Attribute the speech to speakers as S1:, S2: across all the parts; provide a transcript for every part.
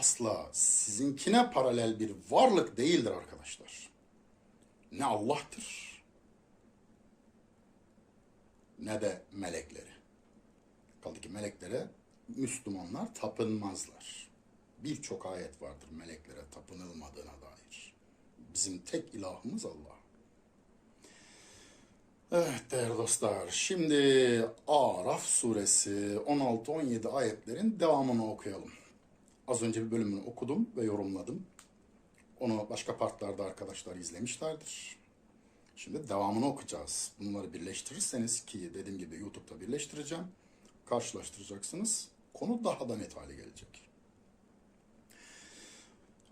S1: asla sizinkine paralel bir varlık değildir arkadaşlar. Ne Allah'tır ne de melekleri. Kaldı ki meleklere Müslümanlar tapınmazlar. Birçok ayet vardır meleklere tapınılmadığına dair. Bizim tek ilahımız Allah. Evet değerli dostlar, şimdi Araf suresi 16-17 ayetlerin devamını okuyalım. Az önce bir bölümünü okudum ve yorumladım. Onu başka partlarda arkadaşlar izlemişlerdir. Şimdi devamını okuyacağız. Bunları birleştirirseniz ki dediğim gibi YouTube'da birleştireceğim. Karşılaştıracaksınız. Konu daha da net hale gelecek.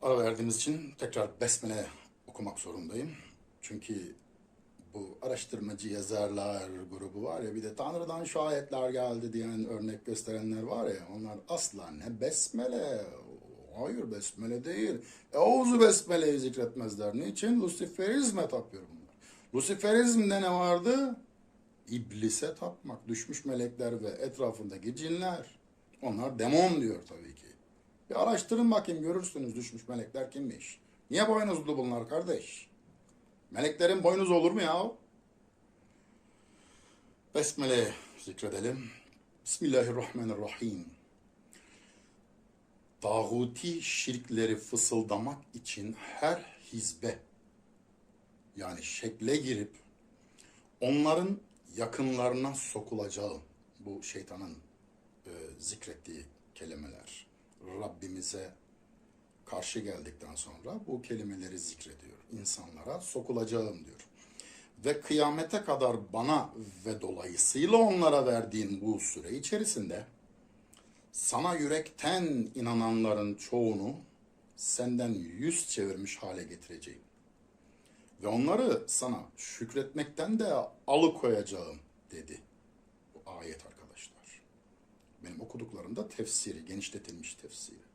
S1: Ara verdiğimiz için tekrar Besmele okumak zorundayım. Çünkü bu araştırmacı yazarlar grubu var ya bir de Tanrı'dan şu ayetler geldi diyen örnek gösterenler var ya onlar asla ne besmele hayır besmele değil. Euzu besmeleyi zikretmezler. Niçin? Lusiferizme tapıyor bunlar. Lusiferizmde ne vardı? İblise tapmak. Düşmüş melekler ve etrafındaki cinler. Onlar demon diyor tabii ki. Bir araştırın bakayım görürsünüz düşmüş melekler kimmiş. Niye boynuzlu bunlar kardeş? Meleklerin boynuzu olur mu ya? Besmele zikredelim. Bismillahirrahmanirrahim. Tağuti şirkleri fısıldamak için her hizbe yani şekle girip onların yakınlarına sokulacağım. Bu şeytanın e, zikrettiği kelimeler. Rabbimize karşı geldikten sonra bu kelimeleri zikrediyor. İnsanlara sokulacağım diyor. Ve kıyamete kadar bana ve dolayısıyla onlara verdiğin bu süre içerisinde sana yürekten inananların çoğunu senden yüz çevirmiş hale getireceğim. Ve onları sana şükretmekten de alıkoyacağım dedi. Bu ayet arkadaşlar. Benim okuduklarımda tefsiri, genişletilmiş tefsiri.